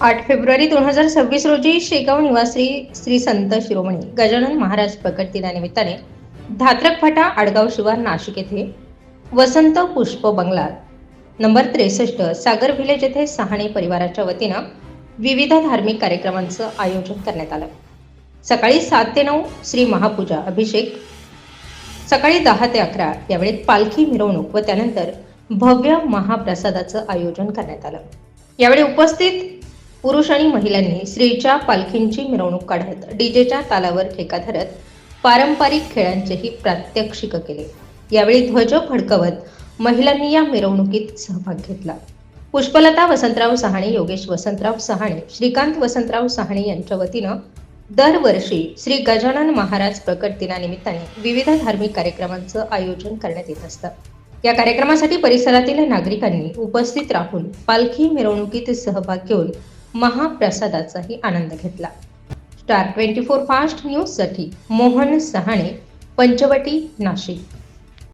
आठ फेब्रुवारी दोन हजार सव्वीस रोजी शेगाव निवासी श्री संत शिरोमणी गजानन महाराज प्रकट दिनानिमित्ताने धात्रक फाटा आडगाव शिवार नाशिक येथे वसंत पुष्प बंगला नंबर त्रेसष्ट सागर व्हिलेज येथे सहाणे परिवाराच्या वतीनं विविध धार्मिक कार्यक्रमांचं आयोजन करण्यात आलं. सकाळी सात ते नऊ श्री महापूजा अभिषेक सकाळी दहा ते अकरा यावेळी पालखी मिरवणूक व त्यानंतर भव्य महाप्रसादाचं आयोजन करण्यात आलं. यावेळी उपस्थित पुरुष आणि महिलांनी स्त्रीच्या पालखींची मिरवणूक काढत डीजेच्या तालावर ठेका धरत पारंपरिक खेळांचेही प्रात्यक्षिक केले. यावेळी ध्वज फडकवत महिलांनी या मिरवणुकीत सहभाग घेतला. पुष्पलता वसंतराव सहाणे योगेश वसंतराव सहाणे श्रीकांत वसंतराव सहाणे यांच्या वतीनं दरवर्षी श्री गजानन महाराज प्रकट दिनानिमित्ताने विविध धार्मिक कार्यक्रमांचं आयोजन करण्यात येत असतं. या कार्यक्रमासाठी परिसरातील नागरिकांनी उपस्थित राहून पालखी मिरवणुकीत सहभाग घेऊन महाप्रसादाचाही आनंद घेतला. स्टार ट्वेंटी फोर फास्ट न्यूजसाठी मोहन सहाणे पंचवटी नाशिक.